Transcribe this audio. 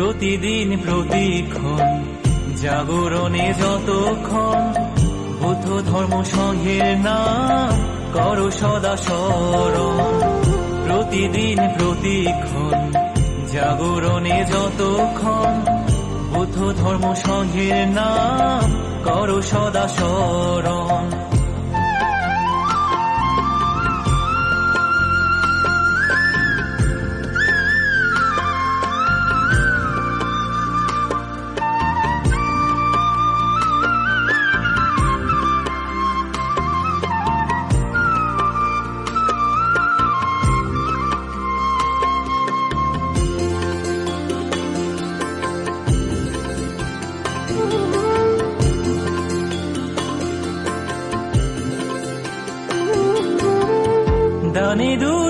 প্রতিদিন প্রতিক্ষণ, জাগরণে যতক্ষণ, বুদ্ধ ধর্ম সংঘের নাম করো সদা স্মরণ। প্রতিদিন প্রতিক্ষণ, জাগরণে যতক্ষণ, বুদ্ধ ধর্ম সংঘের নাম করো সদা স্মরণ। ಕ್ಷಣನಿದು